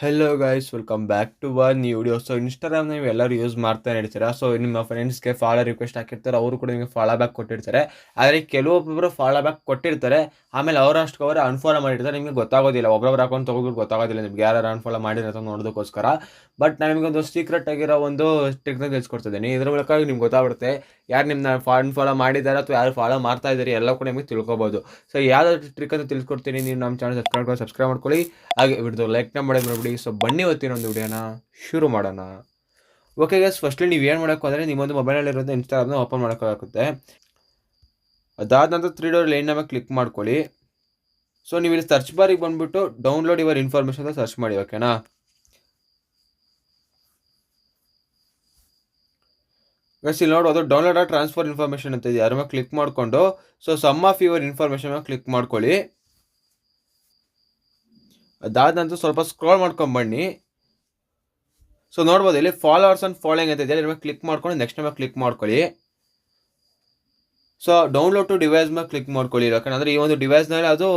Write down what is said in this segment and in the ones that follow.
Hello guys welcome back to one new video so Instagram ನೀವು ಎಲ್ಲರೂ use ಮಾಡ್ತಾನೆ ಇರ್ತೀರಾ? ಸೊ ನಿಮ್ಮ ಫ್ರೆಂಡ್ಸ್ಗೆ ಫಾಲೋ ರಿಕ್ವೆಸ್ಟ್ ಹಾಕಿರ್ತಾರೆ. ಅವರು ಕೂಡ ನಿಮಗೆ ಫಾಲೋ ಬ್ಯಾಕ್ ಕೊಟ್ಟಿರ್ತಾರೆ. ಆದರೆ ಕೆಲವೊಬ್ಬರು ಫಾಲೋ ಬ್ಯಾಕ್ ಕೊಟ್ಟಿರ್ತಾರೆ. ಆಮೇಲೆ ಅವರಷ್ಟು ಅವರು ಅನ್ಫಾಲೋ ಮಾಡಿರ್ತಾರೆ. ನಿಮಗೆ ಗೊತ್ತಾಗೋದಿಲ್ಲ. ಒಬ್ಬೊಬ್ರು ಅಕೌಂಟ್ ತೊಗೊಂಡು ಗೊತ್ತಾಗೋದಿಲ್ಲ. ನಿಮ್ಗೆ ಯಾರು ಅನ್ಫಾಲೋ ಮಾಡಿರೋ ಅಂತ ನೋಡೋದಕ್ಕೋಸ್ಕರ. ಬಟ್ ನಾನು ನಿಮಗೊಂದು ಸೀಕ್ರೆಟ್ ಆಗಿರೋ ಒಂದು ಟ್ರಿಕ್ನ ತಿಳಿಸ್ಕೊಡ್ತಿದ್ದೀನಿ ಇದ್ರ ಮೂಲಕ ನಿಮ್ಗೆ ಗೊತ್ತಾಗ್ಬಿಡುತ್ತೆ. ಯಾರು ನಿಮ್ಮನ್ನ ಫಾ ಅನ್ಫಾಲೋ ಮಾಡಿದ್ದಾರೆ ಅಥವಾ ಯಾರು ಫಾಲೋ ಮಾಡ್ತಾ ಇದ್ದಾರೆ ಎಲ್ಲ ಕೂಡ ನಿಮಗೆ ತಿಳ್ಕೊಬೋದು. ಸೊ ಯಾವ್ದಾದ್ರು ಟ್ರಿಕ್ ಅಂತ ತಿಳ್ಕೊಡ್ತೀನಿ ನೀವು ನಮ್ಮ ಚಾನಲ್ ಸಬ್ಸ್ಕ್ರೈಬ್ ಸಬ್ಸ್ಕ್ರೈಬ್ ಮಾಡ್ಕೊಳ್ಳಿ. ಹಾಗೆ ವಿಡಿಯೋ ಲೈಕ್ನ ಮಾಡಿ ನೋಡ್ಬಿಡಿ ಸೊ ಬನ್ನಿ ಇವತ್ತಿನ ಒಂದು ವಿಡಿಯೋನ ಶುರು ಮಾಡೋಣ. ಓಕೆ ಗಸ್ ಫಸ್ಟ್ಲಿ ನೀವು ಏನು ಮಾಡೋಕ್ಕೂ ಅಂದರೆ ನಿಮ್ಮೊಂದು ಮೊಬೈಲಲ್ಲಿರೋದು ಇನ್ಸ್ಟಾಗ್ರಾಮ್ನ ಓಪನ್ ಮಾಡೋಕ್ಕಾಗುತ್ತೆ ಅದಾದ ನಂತರ ತ್ರೀ ಡೋರ್ ಲೈನ್ ಮೇಲೆ ಕ್ಲಿಕ್ ಮಾಡ್ಕೊಳ್ಳಿ. ಸೊ ನೀವು ಇಲ್ಲಿ ಸರ್ಚ್ ಬಾರಿಗೆ ಬಂದುಬಿಟ್ಟು ಡೌನ್ಲೋಡ್ ಇವರ್ ಇನ್ಫಾರ್ಮೇಷನ್ ಅಂತ ಸರ್ಚ್ ಮಾಡಿ ಓಕೆನಾ ಗಸ್ ಇಲ್ಲಿ ನೋಡೋದು ಡೌನ್ಲೋಡ್ ಆರ್ ಟ್ರಾನ್ಸ್ಫರ್ ಇನ್ಫಾರ್ಮೇಷನ್ ಅಂತ ಇದೆ. ಯಾರ ಕ್ಲಿಕ್ ಮಾಡಿಕೊಂಡು so some of your information ಮೇಲೆ ಕ್ಲಿಕ್ ಮಾಡ್ಕೊಳ್ಳಿ. ಅದಾದ ನಂತರ ಸ್ವಲ್ಪ ಸ್ಕ್ರಾಲ್ ಮಾಡ್ಕೊಂಡು ಬನ್ನಿ. ಸೊ ನೋಡ್ಬೋದು, ಇಲ್ಲಿ ಫಾಲೋವರ್ಸ್ ಅಂಡ್ ಫಾಲೋಯಿಂಗ್ ಅಂತ ಇದೆ. ಕ್ಲಿಕ್ ಮಾಡ್ಕೊಂಡು ನೆಕ್ಸ್ಟ್ ಮೇಲೆ ಕ್ಲಿಕ್ ಮಾಡ್ಕೊಳ್ಳಿ. ಸೊ ಡೌನ್ಲೋಡ್ ಟು ಡಿವೈಸ್ ಮೇಲೆ ಕ್ಲಿಕ್ ಮಾಡ್ಕೊಳ್ಳಿ ಯಾಕಂದ್ರೆ ಈ ಒಂದು ಡಿವೈಸ್ನಲ್ಲಿ ಅದು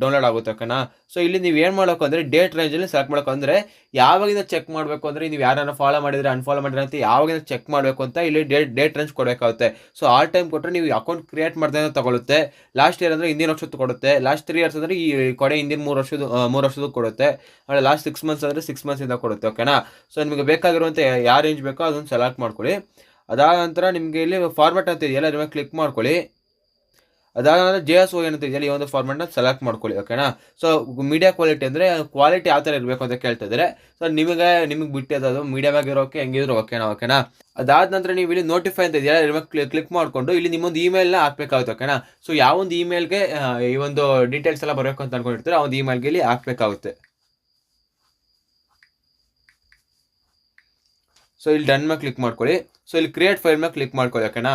ಡೌನ್ಲೋಡ್ ಆಗುತ್ತೆ ಓಕೆನಾ ಸೊ ಇಲ್ಲಿ ನೀವು ಏನು ಮಾಡಬೇಕು ಅಂದರೆ ಡೇಟ್ ರೇಂಜಲ್ಲಿ ಸೆಲೆಕ್ಟ್ ಮಾಡಬೇಕು. ಅಂದರೆ ಯಾವಾಗಿಂದ ಚೆಕ್ ಮಾಡಬೇಕು ಅಂದರೆ ನೀವು ಯಾರನ್ನ ಫಾಲೋ ಮಾಡಿದರೆ ಅನ್ಫಾಲೋ ಮಾಡಿದ್ರೆ ಅಂತ ಯಾವಾಗಿಂದ ಚೆಕ್ ಮಾಡಬೇಕು ಅಂತ ಇಲ್ಲಿ ಡೇಟ್ ಡೇಟ್ ರೇಂಜ್ ಕೊಡಬೇಕಾಗುತ್ತೆ. ಸೊ ಆ ಟೈಮ್ ಕೊಟ್ಟರೆ ನೀವು ಅಕೌಂಟ್ ಕ್ರಿಯೇಟ್ ಮಾಡಿದಾಗ ತಗೊಳುತ್ತೆ. ಲಾಸ್ಟ್ ಇಯರ್ ಅಂದರೆ ಹಿಂದಿನ ವರ್ಷದ್ದು ಕೊಡುತ್ತೆ. ಲಾಸ್ಟ್ ತ್ರೀ ಇಯರ್ಸ್ ಅಂದರೆ ಈ ಕೊಡೆ ಹಿಂದಿನ ಮೂರು ವರ್ಷದ ಮೂರು ವರ್ಷದ್ದು ಕೊಡುತ್ತೆ. ಆಮೇಲೆ ಲಾಸ್ಟ್ ಸಿಕ್ಸ್ ಮಂತ್ಸ್ ಅಂದರೆ ಸಿಕ್ಸ್ ಮಂತ್ಸಿಂದ ಕೊಡುತ್ತೆ ಓಕೆನಾ ಸೊ ನಿಮಗೆ ಬೇಕಾಗಿರುವಂಥ ಯಾವ ರೇಂಜ್ ಬೇಕೋ ಅದನ್ನು ಸೆಲೆಕ್ಟ್ ಮಾಡ್ಕೊಳ್ಳಿ. ಅದಾದ ನಂತರ ನಿಮಗೆ ಇಲ್ಲಿ ಫಾರ್ಮೆಟ್ ಅಂತ ಇದೆಯಲ್ಲ ಮೇಲೆ ಕ್ಲಿಕ್ ಮಾಡ್ಕೊಳ್ಳಿ. ಅದಾದ ನಂತರ ಜೆ ಎಸ್ ಓ ಏನಂತ ಇದೆಯಲ್ಲ ಈ ಒಂದು ಫಾರ್ಮೆಟ್ನ ಸೆಲೆಕ್ಟ್ ಮಾಡ್ಕೊಳ್ಳಿ ಓಕೆನಾ ಸೊ ಮೀಡಿಯಾ ಕ್ವಾಲಿಟಿ ಅಂದರೆ ಕ್ವಾಲಿಟಿ ಯಾವ ಥರ ಇರಬೇಕು ಅಂತ ಕೇಳ್ತಿದ್ದಾರೆ ಸೊ ನಿಮಗೆ ನಿಮಗೆ ಬಿಟ್ಟಿದ್ದು ಮೀಡಿಯಾವಾಗಿ ಇರೋಕೆ ಹೆಂಗಿದ್ರು ಓಕೆನಾ ಓಕೆನಾ ಅದಾದ ನಂತರ ನೀವು ಇಲ್ಲಿ ನೋಟಿಫೈ ಅಂತ ಇದೆಯಲ್ಲ ನಿಮಗೆ ಕ್ಲಿಕ್ ಮಾಡಿಕೊಂಡು ಇಲ್ಲಿ ನಿಮ್ಮೊಂದು ಇಮೇಲ್ನ ಹಾಕ್ಬೇಕಾಗುತ್ತೆ ಓಕೆನಾ ಸೊ ಯಾವೊಂದು ಇಮೇಲ್ಗೆ ಈ ಒಂದು ಡೀಟೇಲ್ಸ್ ಎಲ್ಲ ಬರಬೇಕು ಅಂತ ಅನ್ಕೊಂಡಿರ್ತಾರೆ, ಆ ಒಂದು ಇಮೇಲ್ಗೆ ಇಲ್ಲಿ ಹಾಕ್ಬೇಕಾಗುತ್ತೆ. ಸೊ ಇಲ್ಲಿ ಡನ್ ಮೇಲೆ ಕ್ಲಿಕ್ ಮಾಡ್ಕೊಳ್ಳಿ. ಸೊ ಇಲ್ಲಿ ಕ್ರಿಯೇಟ್ ಫೈಲ್ ಮೇಲೆ ಕ್ಲಿಕ್ ಮಾಡ್ಕೊಳ್ಳಿ, ಓಕೆನಾ?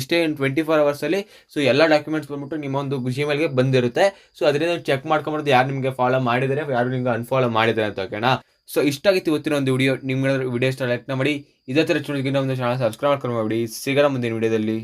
ಇಷ್ಟೇ ಇನ್ ಟ್ವೆಂಟಿ ಫೋರ್ ಅವರ್ಸಲ್ಲಿ ಸೊ ಎಲ್ಲ ಡಾಕ್ಯುಮೆಂಟ್ಸ್ ಬಂದ್ಬಿಟ್ಟು ನಿಮ್ಮ ಒಂದು ಜಿಮೇಲ್ಗೆ ಬಂದಿರುತ್ತೆ. ಸೊ ಅದರಿಂದ ಚೆಕ್ ಮಾಡ್ಕೊಂಬಾರ್ದು ಯಾರು ನಿಮಗೆ ಫಾಲೋ ಮಾಡಿದರೆ ಯಾರು ನಿಮಗೆ ಅನ್ಫಾಲೋ ಮಾಡಿದ್ದಾರೆ ಅಂತ, ಓಕೆನಾ? ಸೊ ಇಷ್ಟಾಗಿತ್ತು ಇವತ್ತಿನ ಒಂದು ವಿಡಿಯೋ ನಿಮ್ಗೆ ವಿಡಿಯೋ ಇಷ್ಟ ಲೈಕ್ನ ಮಾಡಿ. ಇದೇ ಥರ ಚುಡಿಗಿನ ಒಂದು ಚಾನಲ್ ಸಬ್ಸ್ಕ್ರೈಬ್ ಮಾಡ್ಕೊಂಡು ಮಾಡಿ ಸಿಗೋಣ ಮುಂದಿನ ವಿಡಿಯೋದಲ್ಲಿ